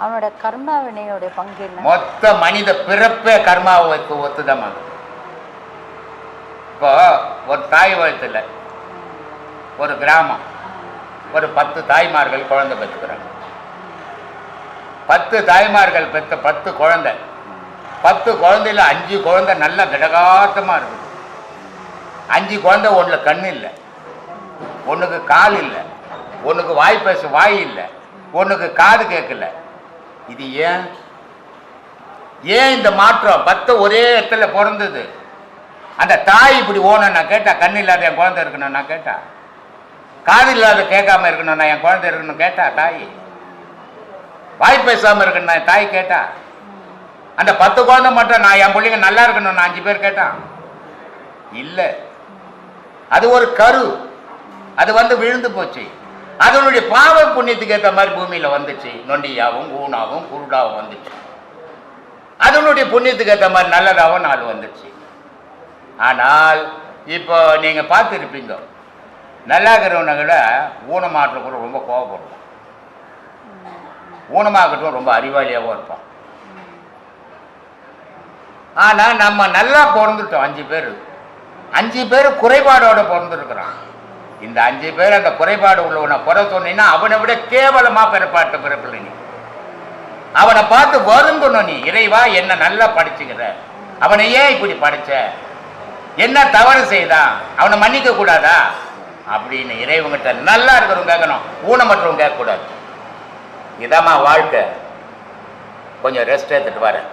அவனோட கர்ம வினையோட பங்கு என்ன? மொத்த மனித பிறப்பே கர்மாவுக்கு ஒத்துதான் இப்போ ஒரு தாய் வயத்துல ஒரு கிராமம் ஒரு பத்து தாய்மார்கள் குழந்தை பெற்றுக்கிறாங்க. பத்து தாய்மார்கள் பெற்ற பத்து குழந்தை பத்து குழந்தையில அஞ்சு குழந்தை நல்லா கடகாட்டமா இருக்குது அஞ்சு குழந்தை ஒண்ணுல கண் இல்லை ஒண்ணுக்கு கால் இல்லை ஒண்ணுக்கு வாய் பேச வாய் இல்லை. உனக்கு காது கேட்கல. இது ஏன்? ஏன் இந்த மாற்றம்? பத்து ஒரே இடத்துல பிறந்தது அந்த தாய் இப்படி ஓணும் நான் கேட்டா கண் இல்லாத என் குழந்தை இருக்கணும் நான் கேட்டா. காது இல்லாத கேட்காம இருக்கணும் நான் என் குழந்தை இருக்கணும் கேட்டா தாய். வாய் பேசாம இருக்கணும் நான் தாய் கேட்டா. அந்த பத்து குழந்தை மட்டும் நான் என் பிள்ளைங்க நல்லா இருக்கணும் நான் அஞ்சு பேர் கேட்டான் இல்லை. அது ஒரு கரு. அது வந்து விழுந்து போச்சு. அதனுடைய பாவ புண்ணியத்துக்கு ஏற்ற மாதிரி பூமியில வந்துச்சு. நொண்டியாவும் ஊனாவும் குருடாவும் வந்துச்சு. அதனுடைய புண்ணியத்துக்கு ஏற்ற மாதிரி நல்லதாகவும் நாள் வந்துச்சு. ஆனால் இப்போ நீங்க பார்த்துருப்பீங்க. நல்லா இருக்கிறவனை கூட ஊனமாற்ற கூட ரொம்ப கோபப்படுவோம் ஊனமாகட்டும் ரொம்ப அறிவாளியாகவும் இருப்போம் ஆனால் நம்ம நல்லா பிறந்துட்டோம். அஞ்சு பேர். அஞ்சு பேர் குறைபாடோட பிறந்திருக்கிறான். இந்த அஞ்சு பேர் அந்த குறைபாடு உள்ளவனை குறை சொன்னீங்கன்னா அவனை விட கேவலமா பிறப்பாட்ட பிறப்பில்லை நீ. அவனை பார்த்து வருந்தணும் நீ. இறைவா என்ன நல்லா படிச்சுக்கிற. அவனை ஏன் இப்படி படிச்ச? என்ன தவறு செய்தான் அவனை மன்னிக்க கூடாதா? அப்படின்னு இறைவங்கிட்ட நல்லா இருக்கிறவங்க கேட்கணும். ஊனமற்றவங்க கேட்கக்கூடாது. இதாம்மா வாழ்க்கை. கொஞ்சம் ரெஸ்ட் எடுத்துட்டு வரேன்.